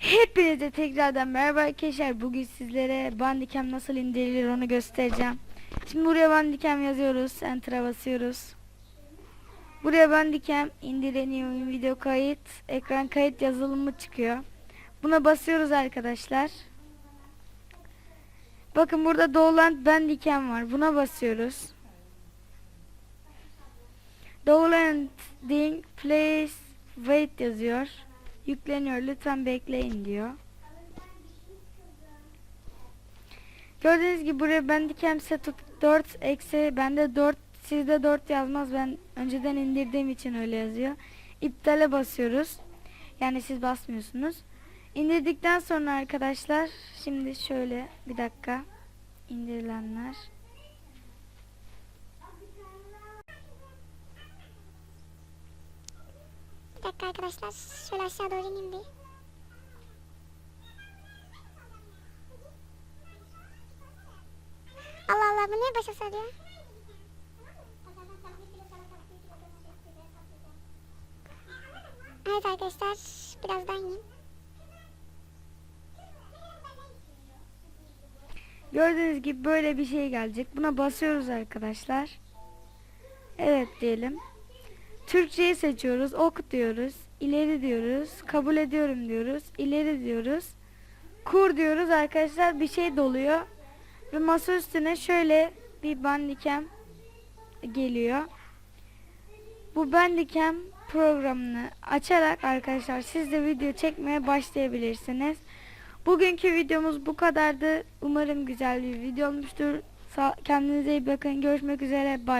Hepinize tekrardan merhaba arkadaşlar. Bugün sizlere Bandicam nasıl indirilir onu göstereceğim. Şimdi buraya Bandicam yazıyoruz. Enter'a basıyoruz. Buraya Bandicam indireniyor video kayıt. Ekran kayıt yazılımı çıkıyor. Buna basıyoruz arkadaşlar. Bakın burada Download Bandicam var. Buna basıyoruz. Downloading please wait yazıyor. Yükleniyor lütfen bekleyin diyor. Gördüğünüz gibi buraya Bandicam Setup 4 eksi bende 4 sizde 4 yazmaz ben önceden indirdiğim için öyle yazıyor. İptale basıyoruz. Yani siz basmıyorsunuz. İndirdikten sonra arkadaşlar şimdi şöyle bir dakika indirilenler. Bir dakika arkadaşlar. Şöyle aşağı doğru ineyim bir. Allah Allah bu niye başa sarıyor? Evet arkadaşlar birazdan ineyim. Gördüğünüz gibi böyle bir şey gelecek. Buna basıyoruz arkadaşlar. Evet diyelim. Türkçeyi seçiyoruz. Ok diyoruz. ileri diyoruz. Kabul ediyorum diyoruz. ileri diyoruz. Kur diyoruz arkadaşlar. Bir şey doluyor. Ve masa üstüne şöyle bir bandicam geliyor. Bu bandicam programını açarak arkadaşlar siz de video çekmeye başlayabilirsiniz. Bugünkü videomuz bu kadardı. Umarım güzel bir video olmuştur. Kendinize iyi bakın. Görüşmek üzere. Bye.